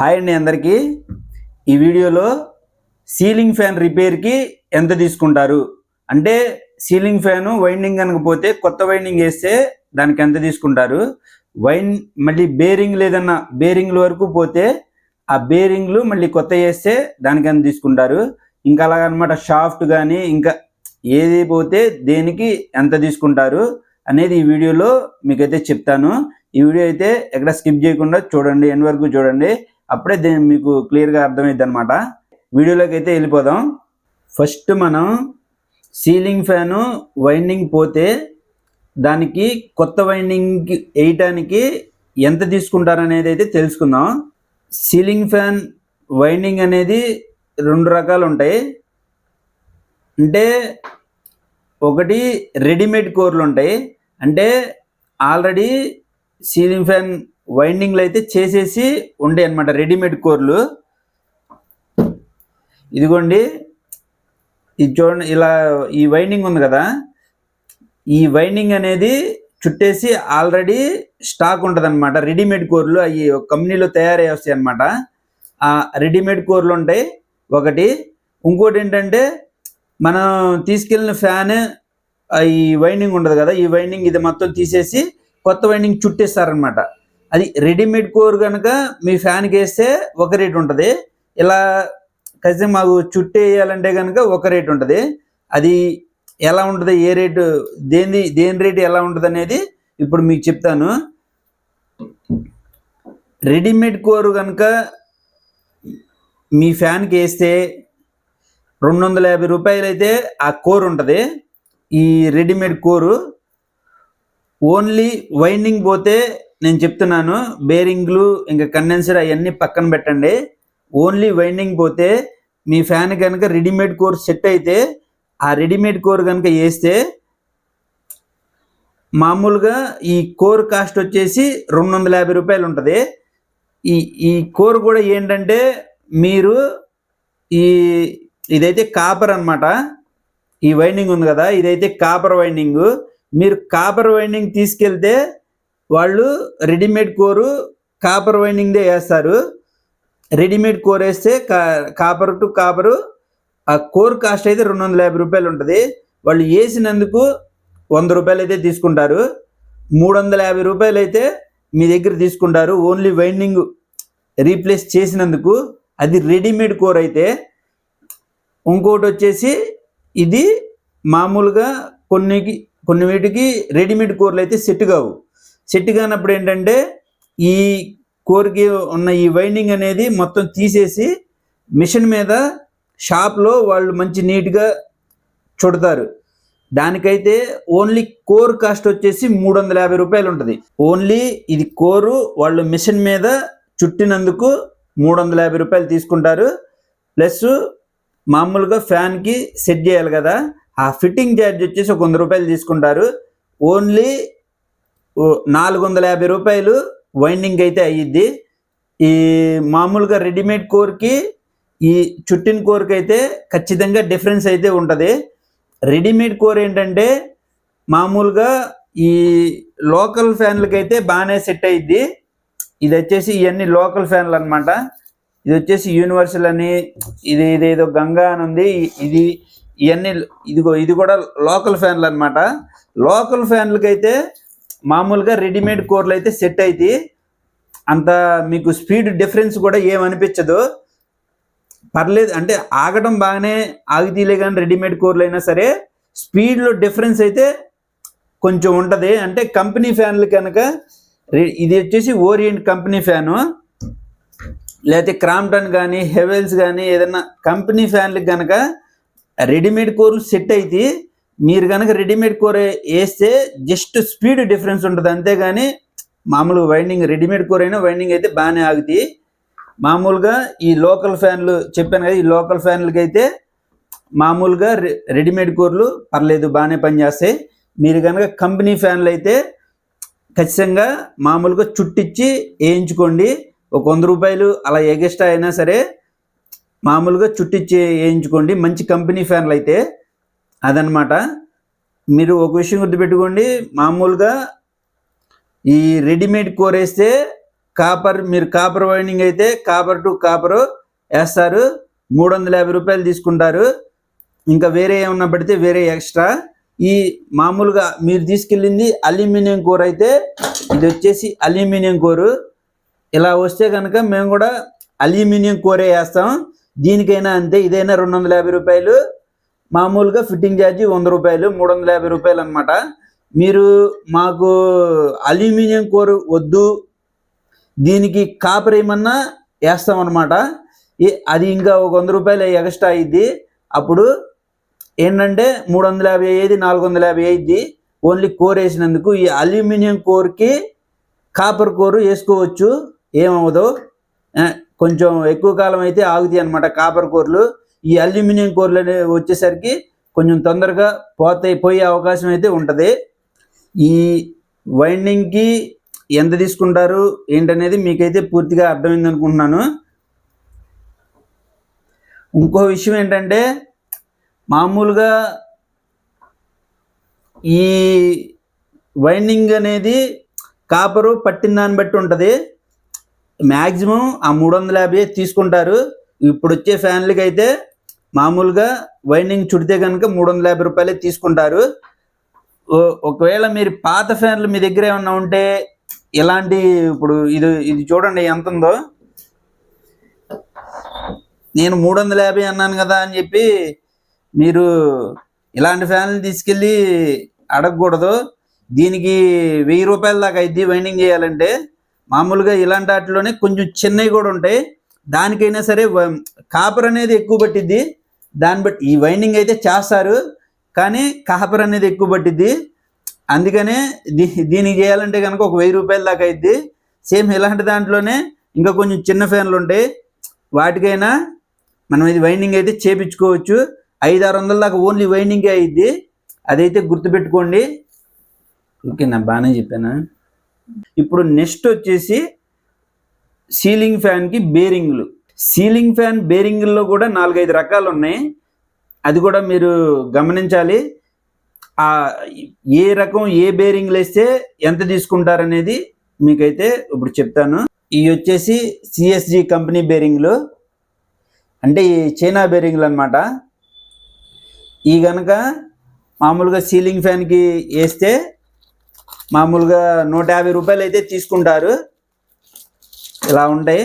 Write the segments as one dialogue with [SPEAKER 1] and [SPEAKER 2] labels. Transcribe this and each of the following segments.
[SPEAKER 1] Hi అండి అందరికీ. ఈ వీడియోలో సీలింగ్ ఫ్యాన్ రిపేర్కి ఎంత తీసుకుంటారు? అంటే సీలింగ్ ఫ్యాను వైండింగ్ అనకపోతే కొత్త వైండింగ్ వేస్తే దానికి ఎంత తీసుకుంటారు? వైన్ మళ్ళీ బేరింగ్ లేదన్నా బేరింగ్ల వరకు పోతే ఆ బేరింగ్లు మళ్ళీ కొత్త వేస్తే దానికి ఎంత తీసుకుంటారు? ఇంకా అలాగనమాట షాఫ్ట్ కానీ ఇంకా ఏది పోతే దేనికి ఎంత తీసుకుంటారు అనేది ఈ వీడియోలో మీకైతే చెప్తాను. ఈ వీడియో అయితే ఎక్కడ స్కిప్ చేయకుండా చూడండి ఎండ్ వరకు చూడండి. అప్పుడే దీని మీకు క్లియర్గా అర్థమైద్ది అనమాట వీడియోలోకి అయితే వెళ్ళిపోదాం. ఫస్ట్ మనం సీలింగ్ ఫ్యాను వైండింగ్ పోతే దానికి కొత్త వైండింగ్ వేయటానికి ఎంత తీసుకుంటారు అనేది అయితే తెలుసుకుందాం. సీలింగ్ ఫ్యాన్ వైండింగ్ అనేది రెండు రకాలు ఉంటాయి. అంటే ఒకటి రెడీమేడ్ కోర్లు ఉంటాయి. అంటే ఆల్రెడీ సీలింగ్ ఫ్యాన్ వైండింగ్లు అయితే చేసేసి ఉండే అనమాట రెడీమేడ్ కోర్లు. ఇదిగోండి ఇది చూడండి ఇలా ఈ వైండింగ్ ఉంది కదా ఈ వైండింగ్ అనేది చుట్టేసి ఆల్రెడీ స్టాక్ ఉంటుంది అనమాట రెడీమేడ్ కోర్లు అవి కంపెనీలో తయారై వస్తాయి అనమాట ఆ రెడీమేడ్ కోర్లు ఉంటాయి. ఒకటి ఇంకోటి ఏంటంటే మనం తీసుకెళ్ళిన ఫ్యాన్ ఈ వైండింగ్ ఉండదు కదా ఈ వైండింగ్ ఇది మొత్తం తీసేసి కొత్త వైండింగ్ చుట్టేస్తారనమాట అది రెడీమేడ్ కోర్ కనుక మీ ఫ్యాన్కి వేస్తే ఒక రేట్ ఉంటుంది. ఇలా ఖచ్చితంగా మాకు చుట్టూ వేయాలంటే కనుక ఒక రేట్ ఉంటుంది. అది ఎలా ఉంటుంది ఏ రేటు దేని దేని రేటు ఎలా ఉంటుంది అనేది ఇప్పుడు మీకు చెప్తాను. రెడీమేడ్ కోర్ కనుక మీ ఫ్యాన్కి వేస్తే రెండు వందల యాభై రూపాయలు అయితే ఆ కోర్ ఉంటుంది. ఈ రెడీమేడ్ కోరు ఓన్లీ వైండింగ్ పోతే నేను చెప్తున్నాను బేరింగ్లు ఇంకా కండెన్సర్ అవన్నీ పక్కన పెట్టండి. ఓన్లీ వైండింగ్ పోతే మీ ఫ్యాన్ కనుక రెడీమేడ్ కోర్ సెట్ అయితే ఆ రెడీమేడ్ కోర్ కనుక వేస్తే మామూలుగా ఈ కోర్ కాస్ట్ వచ్చేసి రెండు వందల యాభై రూపాయలు ఉంటుంది. ఈ ఈ కోర్ కూడా ఏంటంటే మీరు ఈ ఇదైతే కాపర్ అన్నమాట. ఈ వైండింగ్ ఉంది కదా ఇదైతే కాపర్ వైండింగ్ మీరు కాపర్ వైండింగ్ తీసుకెళ్తే వాళ్ళు రెడీమేడ్ కోరు కాపర్ వైండింగ్దే వేస్తారు. రెడీమేడ్ కోర్ వేస్తే కా కాపర్ టు కాపరు ఆ కోర్ కాస్ట్ అయితే రెండు వందల యాభై రూపాయలు ఉంటుంది. వాళ్ళు వేసినందుకు వంద రూపాయలు అయితే తీసుకుంటారు. మూడు వందల యాభై రూపాయలు అయితే మీ దగ్గర తీసుకుంటారు. ఓన్లీ వైండింగ్ రీప్లేస్ చేసినందుకు అది రెడీమేడ్ కోర్ అయితే. ఇంకోటి వచ్చేసి ఇది మామూలుగా కొన్నికి కొన్ని వీటికి రెడీమేడ్ కోర్లు అయితే సెట్ కావు. సెట్ కానప్పుడు ఏంటంటే ఈ కోరికి ఉన్న ఈ వైండింగ్ అనేది మొత్తం తీసేసి మిషన్ మీద షాప్లో వాళ్ళు మంచి నీట్గా చుడతారు. దానికైతే ఓన్లీ కోర్ కాస్ట్ వచ్చేసి మూడు వందల యాభై రూపాయలు ఉంటుంది. ఓన్లీ ఇది కోరు వాళ్ళు మిషన్ మీద చుట్టినందుకు మూడు వందల యాభై రూపాయలు తీసుకుంటారు. ప్లస్ మామూలుగా ఫ్యాన్కి సెట్ చేయాలి కదా ఆ ఫిట్టింగ్ ఛార్జ్ వచ్చేసి ఒక వంద రూపాయలు తీసుకుంటారు. ఓన్లీ నాలుగు వందల యాభై రూపాయలు వైండింగ్ అయితే అయ్యిద్ది. ఈ మామూలుగా రెడీమేడ్ కోర్కి ఈ చుట్టిన కోర్కి అయితే ఖచ్చితంగా డిఫరెన్స్ అయితే ఉంటుంది. రెడీమేడ్ కోర్ ఏంటంటే మామూలుగా ఈ లోకల్ ఫ్యాన్లకి అయితే బాగానే సెట్ అయ్యిద్ది ఇది వచ్చేసి ఇవన్నీ లోకల్ ఫ్యాన్లు అనమాట ఇది వచ్చేసి యూనివర్సల్ అని ఇది ఇది గంగా అని ఉంది. ఇది ఇవన్నీ ఇదిగో ఇది కూడా లోకల్ ఫ్యాన్లు అనమాట లోకల్ ఫ్యాన్లకి అయితే మామూలుగా రెడీమేడ్ కోర్లు అయితే సెట్ అయితే అంత మీకు స్పీడ్ డిఫరెన్స్ కూడా ఏమనిపించదు పర్లేదు అంటే ఆగడం బాగానే ఆగితీలే కానీ రెడీమేడ్ కూరలు అయినా సరే స్పీడ్లో డిఫరెన్స్ అయితే కొంచెం ఉంటుంది. అంటే కంపెనీ ఫ్యాన్లు కనుక ఇది వచ్చేసి ఓరియంట్ కంపెనీ ఫ్యాను లేకపోతే క్రాంప్టన్ కానీ హెవెల్స్ కానీ ఏదైనా కంపెనీ ఫ్యాన్లకు కనుక రెడీమేడ్ కోర్లు సెట్ అయితే మీరు కనుక రెడీమేడ్ కూర వేస్తే జస్ట్ స్పీడ్ డిఫరెన్స్ ఉంటుంది. అంతేగాని మామూలుగా వైండింగ్ రెడీమేడ్ కూర అయినా వైండింగ్ అయితే బాగానే ఆగుతాయి. మామూలుగా ఈ లోకల్ ఫ్యాన్లు చెప్పాను కదా ఈ లోకల్ ఫ్యాన్లకి అయితే మామూలుగా రెడీమేడ్ కూరలు పర్లేదు బాగానే పనిచేస్తాయి. మీరు కనుక కంపెనీ ఫ్యాన్లు అయితే ఖచ్చితంగా మామూలుగా చుట్టిచ్చి వేయించుకోండి. ఒక వంద రూపాయలు అలా ఎగెస్ట్రా అయినా సరే మామూలుగా చుట్టిచ్చి వేయించుకోండి. మంచి కంపెనీ ఫ్యాన్లు అయితే అదనమాట. మీరు ఒక విషయం గుర్తుపెట్టుకోండి. మామూలుగా ఈ రెడీమేడ్ కూర వేస్తే కాపర్ మీరు కాపర్ వైండింగ్ అయితే కాపర్ టు కాపర్ వేస్తారు. మూడు వందల యాభై రూపాయలు తీసుకుంటారు. ఇంకా వేరే ఏమన్నా పడితే వేరే ఎక్స్ట్రా. ఈ మామూలుగా మీరు తీసుకెళ్ళింది అల్యూమినియం కూర అయితే ఇది వచ్చేసి అల్యూమినియం కూరు. ఇలా వస్తే కనుక మేము కూడా అల్యూమినియం కూరే వేస్తాం. దీనికైనా అంతే ఇదైనా రెండు వందల యాభై రూపాయలు. మామూలుగా ఫిట్టింగ్ ఛార్జీ వంద రూపాయలు మూడు వందల యాభై రూపాయలు అనమాట మీరు మాకు అల్యూమినియం కోర్ వద్దు దీనికి కాపర్ ఏమన్నా వేస్తాం అనమాట అది ఇంకా ఒక వంద రూపాయలు ఎక్స్ట్రా అయ్యిద్ది అప్పుడు ఏంటంటే మూడు వందల యాభై అయ్యేది నాలుగు వందల యాభై అయ్యిద్ది. ఓన్లీ కోర్ వేసినందుకు ఈ అల్యూమినియం కోర్కి కాపర్ కోరు వేసుకోవచ్చు. ఏమవ్వదు. కొంచెం ఎక్కువ కాలం అయితే ఆగుతాయి అనమాట కాపర్ కోర్లు. ఈ అల్యూమినియం కోర్లు అనే వచ్చేసరికి కొంచెం తొందరగా పోతాయి పోయే అవకాశం అయితే ఉంటుంది. ఈ వైండింగ్కి ఎంత తీసుకుంటారు ఏంటనేది మీకైతే పూర్తిగా అర్థమైంది అనుకుంటున్నాను. ఇంకో విషయం ఏంటంటే మామూలుగా ఈ వైండింగ్ అనేది కాపరు పట్టిన దాన్ని బట్టి ఉంటుంది. మ్యాక్సిమం ఆ మూడు వందల యాభై తీసుకుంటారు. ఇప్పుడు వచ్చే ఫ్యాన్లకి అయితే మామూలుగా వైండింగ్ చుడితే కనుక మూడు వందల యాభై రూపాయలే తీసుకుంటారు. ఒకవేళ మీరు పాత ఫ్యాన్లు మీ దగ్గర ఏమన్నా ఉంటే ఇలాంటి ఇప్పుడు ఇది ఇది చూడండి ఎంత ఉందో. నేను మూడు వందల యాభై అన్నాను కదా అని చెప్పి మీరు ఇలాంటి ఫ్యాన్లు తీసుకెళ్ళి అడగకూడదు. దీనికి వెయ్యి రూపాయల దాకా అయింది వైండింగ్ చేయాలంటే. మామూలుగా ఇలాంటి వాటిలోనే కొంచెం చిన్నవి కూడా ఉంటాయి. దానికైనా సరే కాపర్ అనేది ఎక్కువ పట్టిద్ది. దాన్ని బట్టి ఈ వైండింగ్ అయితే చేస్తారు కానీ కాపర్ అనేది ఎక్కువ పట్టిద్ది. అందుకనే దీ దీనికి చేయాలంటే కనుక ఒక వెయ్యి రూపాయల దాకా అయింది సేమ్ ఇలాంటి దాంట్లోనే ఇంకా కొంచెం చిన్న ఫ్యాన్లు ఉంటాయి. వాటికైనా మనం ఇది వైండింగ్ అయితే చేపించుకోవచ్చు. ఐదు ఆరు వందల దాకా ఓన్లీ వైండింగే అయింది అదైతే గుర్తుపెట్టుకోండి. ఓకే నా బాగానే చెప్పానా? ఇప్పుడు నెక్స్ట్ వచ్చేసి సీలింగ్ ఫ్యాన్కి బేరింగ్లు. సీలింగ్ ఫ్యాన్ బేరింగ్ల్లో కూడా నాలుగైదు రకాలు ఉన్నాయి అది కూడా మీరు గమనించాలి. ఆ ఏ రకం ఏ బేరింగ్లు వేస్తే ఎంత తీసుకుంటారనేది మీకైతే ఇప్పుడు చెప్తాను. ఇవి వచ్చేసి సిఎస్జి కంపెనీ బేరింగ్లు. అంటే ఈ చైనా బేరింగ్లు అనమాట ఈ కనుక మామూలుగా సీలింగ్ ఫ్యాన్కి వేస్తే మామూలుగా నూట యాభై రూపాయలు అయితే తీసుకుంటారు. ఇలా ఉంటాయి.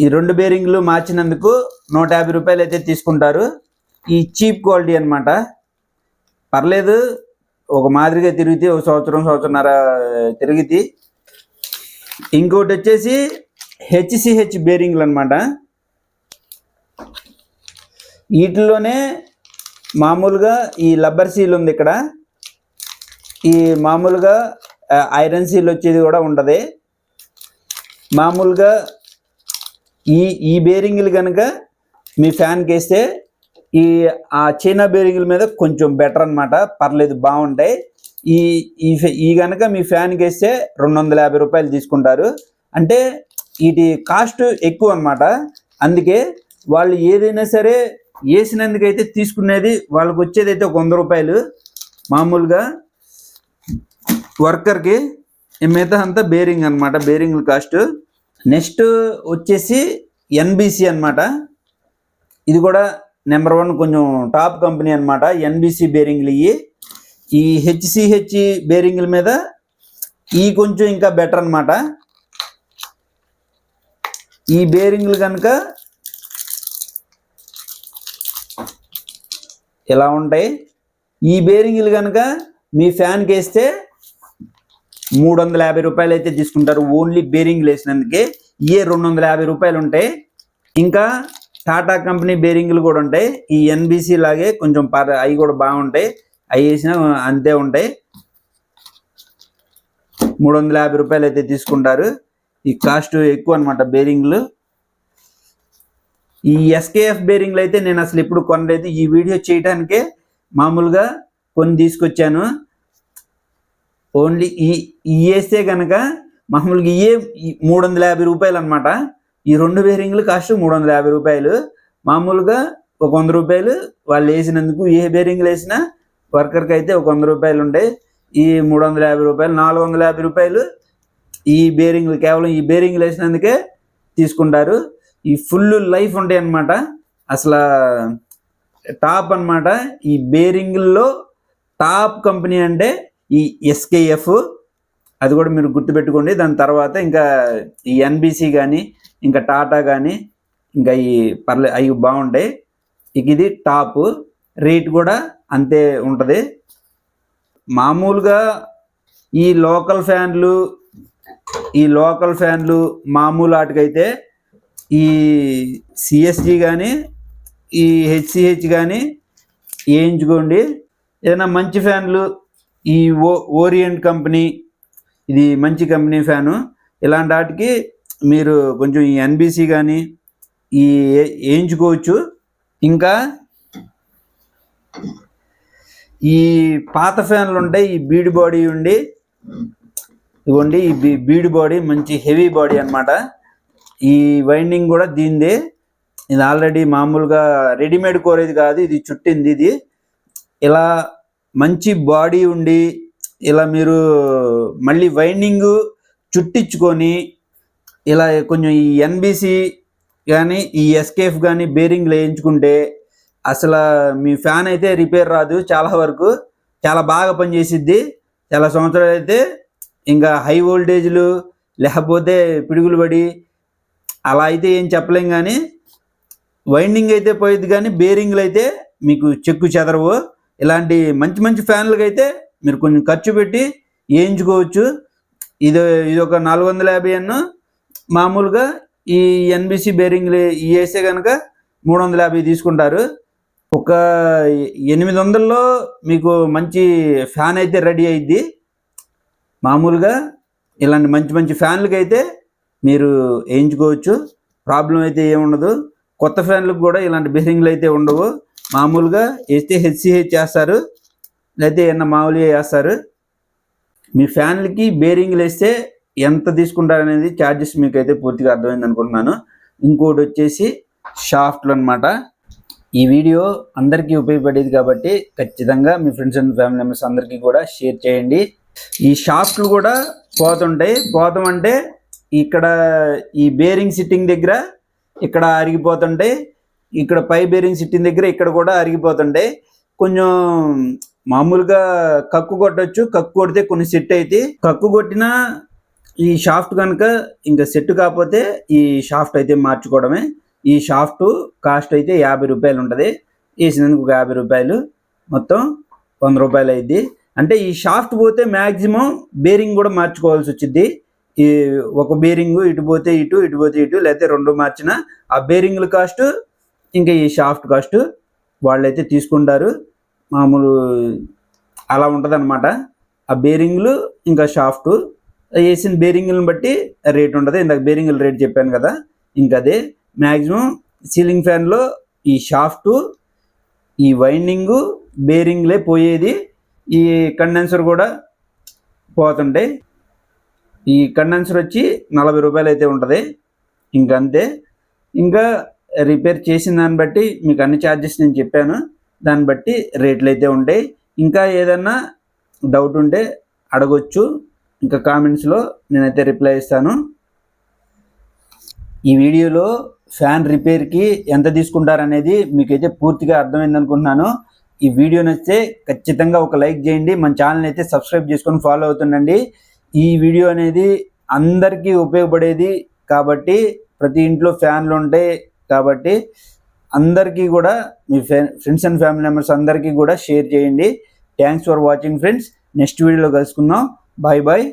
[SPEAKER 1] ఈ రెండు బేరింగ్లు మార్చినందుకు నూట యాభై రూపాయలు అయితే తీసుకుంటారు. ఈ చీప్ క్వాలిటీ అనమాట పర్లేదు ఒక మాదిరిగా తిరిగితే ఒక సంవత్సరం సంవత్సరంన్నర తిరిగితే. ఇంకోటి వచ్చేసి హెచ్సిహెచ్ బేరింగ్లు అనమాట వీటిలోనే మామూలుగా ఈ లబ్బర్ సీల్ ఉంది ఇక్కడ. ఈ మామూలుగా ఐరన్ సీల్ వచ్చేది కూడా ఉంటుంది. మామూలుగా ఈ ఈ బేరింగ్లు కనుక మీ ఫ్యాన్కి వేస్తే ఈ ఆ చైనా బేరింగ్ల మీద కొంచెం బెటర్ అన్నమాట. పర్లేదు బాగుంటాయి. ఈ ఈ ఈ కనుక మీ ఫ్యాన్కి వేస్తే రెండు వందల యాభై రూపాయలు తీసుకుంటారు. అంటే వీటి కాస్ట్ ఎక్కువ అనమాట అందుకే వాళ్ళు ఏదైనా సరే వేసినందుకైతే తీసుకునేది వాళ్ళకి వచ్చేది అయితే ఒక వంద రూపాయలు. మామూలుగా వర్కర్కి ఈ మిగతా అంతా బేరింగ్ అనమాట బేరింగ్ కాస్ట్ నెక్స్ట్ వచ్చేసి ఎన్బిసి అన్నమాట. ఇది కూడా నెంబర్ వన్ కొంచెం టాప్ కంపెనీ అనమాట ఎన్బిసి బేరింగ్లు ఇవి. ఈ హెచ్సిహెచ్ బేరింగ్ల మీద ఈ కొంచెం ఇంకా బెటర్ అన్నమాట. ఈ బేరింగ్లు కనుక ఇలా ఉంటాయి? ఈ బేరింగ్లు కనుక మీ ఫ్యాన్కి వేస్తే మూడు వందల యాభై రూపాయలు అయితే తీసుకుంటారు. ఓన్లీ బేరింగ్లు వేసినందుకే ఏ రెండు వందల యాభై రూపాయలు ఉంటాయి ఇంకా టాటా కంపెనీ బేరింగ్లు కూడా ఉంటాయి. ఈ ఎన్బిసి లాగే కొంచెం పర్ అవి కూడా బాగుంటాయి. అవి వేసిన అంతే ఉంటాయి. మూడు వందల యాభై రూపాయలు అయితే తీసుకుంటారు. ఈ కాస్ట్ ఎక్కువ అనమాట బేరింగ్లు ఈ ఎస్కేఎఫ్ బేరింగ్లు అయితే నేను అసలు ఇప్పుడు కొనలేదు. ఈ వీడియో చేయడానికే మామూలుగా కొన్ని తీసుకొచ్చాను. ఓన్లీ ఈ ఈ వేస్తే కనుక మామూలుగా ఇయే మూడు వందల యాభై రూపాయలు అనమాట ఈ రెండు బేరింగ్లు కాస్ట్ మూడు వందల యాభై రూపాయలు. మామూలుగా ఒక వంద రూపాయలు వాళ్ళు వేసినందుకు ఏ బేరింగ్లు వేసినా వర్కర్కి అయితే ఒక వంద రూపాయలు ఉంటాయి ఈ మూడు వందల యాభై రూపాయలు నాలుగు వందల యాభై రూపాయలు ఈ బేరింగ్లు కేవలం ఈ బేరింగ్లు వేసినందుకే తీసుకుంటారు. ఈ ఫుల్ లైఫ్ ఉంటాయి అన్నమాట అసలు టాప్ అన్నమాట. ఈ బేరింగ్ల్లో టాప్ కంపెనీ అంటే ఈ ఎస్కేఎఫ్ అది కూడా మీరు గుర్తుపెట్టుకోండి. దాని తర్వాత ఇంకా ఈ ఎన్బిసి కానీ ఇంకా టాటా కానీ ఇంకా ఈ పర్లే అవి బాగుంటాయి. ఇక ఇది టాప్. రేట్ కూడా అంతే ఉంటుంది. మామూలుగా ఈ లోకల్ ఫ్యాన్లు ఈ లోకల్ ఫ్యాన్లు మామూలు ఆటకైతే ఈ సిఎస్జి కానీ ఈ హెచ్సిహెచ్ కానీ వేయించుకోండి. ఏదైనా మంచి ఫ్యాన్లు ఈ ఓ ఓరియంట్ కంపెనీ ఇది మంచి కంపెనీ ఫ్యాను. ఇలాంటి వాటికి మీరు కొంచెం ఈ ఎన్బిసి కానీ ఈ ఏ- వేయించుకోవచ్చు ఇంకా ఈ పాత ఫ్యాన్లు ఉంటాయి ఈ బీడ్ బాడీ ఉండి ఇవ్వండి ఈ బీ బీడ్ బాడీ మంచి హెవీ బాడీ అన్నమాట. ఈ వైండింగ్ కూడా దీనిదే. ఇది ఆల్రెడీ మామూలుగా రెడీమేడ్ కోరేది కాదు ఇది చుట్టింది ఇది. ఇలా మంచి బాడీ ఉండి ఇలా మీరు మళ్ళీ వైండింగ్ చుట్టించుకొని ఇలా కొంచెం ఈ ఎన్బిసి కానీ ఈ ఎస్కేఫ్ కానీ బేరింగ్లు వేయించుకుంటే అసలు మీ ఫ్యాన్ అయితే రిపేర్ రాదు చాలా వరకు. చాలా బాగా పనిచేసిద్ది. చాలా సంవత్సరాలు అయితే ఇంకా హై వోల్టేజ్లు లేకపోతే పిడుగులు పడి అలా అయితే ఏం చెప్పలేం కానీ వైండింగ్ అయితే పోయిద్ది కానీ బేరింగ్లు అయితే మీకు చెక్కు చెదరవు. ఇలాంటి మంచి మంచి ఫ్యాన్లకు అయితే మీరు కొంచెం ఖర్చు పెట్టి వేయించుకోవచ్చు ఇది ఇది ఒక నాలుగు వందల యాభై అన్న మామూలుగా ఈ ఎన్బిసి బేరింగ్లు వేస్తే కనుక మూడు వందల యాభై తీసుకుంటారు. ఒక ఎనిమిది వందల్లో మీకు మంచి ఫ్యాన్ అయితే రెడీ అయింది మామూలుగా ఇలాంటి మంచి మంచి ఫ్యాన్లకు అయితే మీరు వేయించుకోవచ్చు ప్రాబ్లం అయితే ఏముండదు. కొత్త ఫ్యాన్లకు కూడా ఇలాంటి బేరింగ్లు అయితే ఉండవు. మామూలుగా వేస్తే హెచ్సిహెచ్ చేస్తారు లేకపోతే ఏమన్నా మామూలుగా వేస్తారు మీ ఫ్యాన్లకి బేరింగ్లు వేస్తే ఎంత తీసుకుంటారు అనేది ఛార్జెస్ మీకు అయితే పూర్తిగా అర్థమైంది అనుకుంటున్నాను. ఇంకోటి వచ్చేసి షాఫ్ట్లు అన్నమాట. ఈ వీడియో అందరికీ ఉపయోగపడేది కాబట్టి ఖచ్చితంగా మీ ఫ్రెండ్స్ అండ్ ఫ్యామిలీ మెంబర్స్ అందరికీ కూడా షేర్ చేయండి. ఈ షాఫ్ట్లు కూడా పోతుంటాయి. పోతాం అంటే ఇక్కడ ఈ బేరింగ్ సిట్టింగ్ దగ్గర ఇక్కడ అరిగిపోతుంటాయి ఇక్కడ పై బేరింగ్ సిట్టింగ్ దగ్గర ఇక్కడ కూడా అరిగిపోతుండే. కొంచెం మామూలుగా కక్కు కొట్టచ్చు. కక్కు కొడితే కొన్ని సెట్ అయితే. కక్కు కొట్టిన ఈ షాఫ్ట్ కనుక ఇంకా సెట్ కాకపోతే ఈ షాఫ్ట్ అయితే మార్చుకోవడమే. ఈ షాఫ్ట్ కాస్ట్ అయితే యాభై రూపాయలు ఉంటుంది. వేసినందుకు ఒక యాభై రూపాయలు. మొత్తం వంద రూపాయలు అయింది అంటే ఈ షాఫ్ట్ పోతే మ్యాక్సిమం బేరింగ్ కూడా మార్చుకోవాల్సి వచ్చింది ఈ ఒక బేరింగ్ ఇటు పోతే ఇటు ఇటు పోతే ఇటు లేకపోతే రెండు మార్చిన ఆ బేరింగ్ల కాస్ట్ ఇంకా ఈ షాఫ్ట్ కాస్ట్ వాళ్ళైతే తీసుకుంటారు. మామూలు అలా ఉంటుంది అనమాట ఆ బేరింగ్లు ఇంకా షాఫ్ట్ వేసిన బేరింగ్లను బట్టి రేట్ ఉంటుంది. ఇందాక బేరింగ్ల రేట్ చెప్పాను కదా ఇంకా అదే. మ్యాక్సిమం సీలింగ్ ఫ్యాన్లో ఈ షాఫ్ట్ ఈ వైండింగు బేరింగ్లే పోయేది. ఈ కండెన్సర్ కూడా పోతుంటాయి ఈ కండెన్సర్ వచ్చి నలభై రూపాయలు అయితే ఉంటుంది. ఇంకా అంతే ఇంకా రిపేర్ చేసిన దాన్ని బట్టి మీకు అన్ని ఛార్జెస్ నేను చెప్పాను. దాన్ని బట్టి రేట్లు అయితే ఉంటాయి. ఇంకా ఏదన్నా డౌట్ ఉంటే అడగొచ్చు. ఇంకా కామెంట్స్లో నేనైతే రిప్లై ఇస్తాను. ఈ వీడియోలో ఫ్యాన్ రిపేర్కి ఎంత తీసుకుంటారనేది మీకైతే పూర్తిగా అర్థమైంది అనుకుంటున్నాను. ఈ వీడియో నచ్చితే ఖచ్చితంగా ఒక లైక్ చేయండి. మన ఛానల్ అయితే సబ్స్క్రైబ్ చేసుకొని ఫాలో అవుతుండండి. ఈ వీడియో అనేది అందరికీ ఉపయోగపడేది కాబట్టి ప్రతి ఇంట్లో ఫ్యాన్లు ఉంటాయి కాబట్టి అందరికీ కూడా మీ ఫ్రెండ్స్ అండ్ ఫ్యామిలీ మెంబర్స్ అందరికీ కూడా షేర్ చేయండి. Thanks for watching friends. Next వీడియోలో కలుసుకుందాం. Bye bye.